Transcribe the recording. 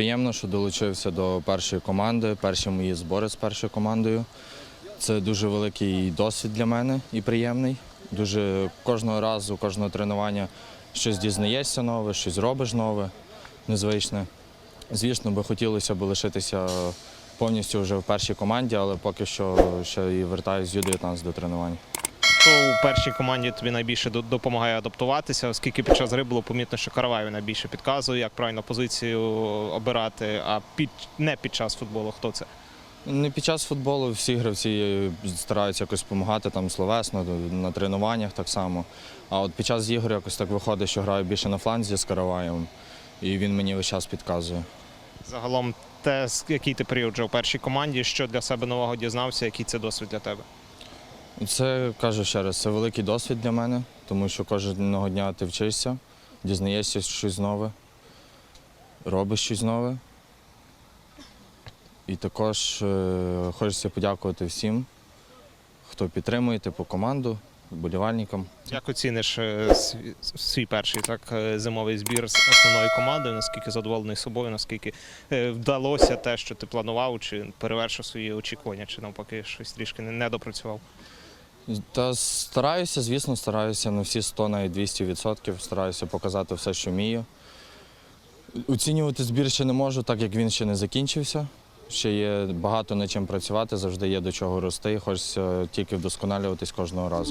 приємно, що долучився до першої команди, перші мої збори з першою командою. Це дуже великий досвід для мене і приємний. Дуже кожного разу, кожного тренування щось дізнаєшся нове, щось робиш нове, незвичне. Звісно, би хотілося б лишитися повністю вже в першій команді, але поки що ще і вертаюсь з Ю-19 до тренувань. Хто у першій команді тобі найбільше допомагає адаптуватися, оскільки під час гри було помітно, що Караваєв найбільше підказує, як правильно позицію обирати, а під не під час футболу хто це? Не під час футболу всі гравці стараються якось допомагати там словесно, на тренуваннях так само. А от під час ігор якось так виходить, що граю більше на фланзі з Караваєм, і він мені весь час підказує. Загалом, те, який ти період вже у першій команді, що для себе нового дізнався, який це досвід для тебе? Це кажу ще раз, це великий досвід для мене, тому що кожного дня ти вчишся, дізнаєшся щось нове, робиш щось нове. І також е, хочеться подякувати всім, хто підтримує типу команду, вболівальникам. Як оціниш е, свій- перший так е, зимовий збір з основною командою? Наскільки задоволений собою, наскільки вдалося те, що ти планував, чи перевершив свої очікування, чи навпаки щось трішки не допрацював? Та стараюся, звісно, стараюся на всі 100, навіть 200%. Стараюся показати все, що вмію. Оцінювати збір ще не можу, так як він ще не закінчився. Ще є багато над чим працювати, завжди є до чого рости. Хочеться тільки вдосконалюватись кожного разу.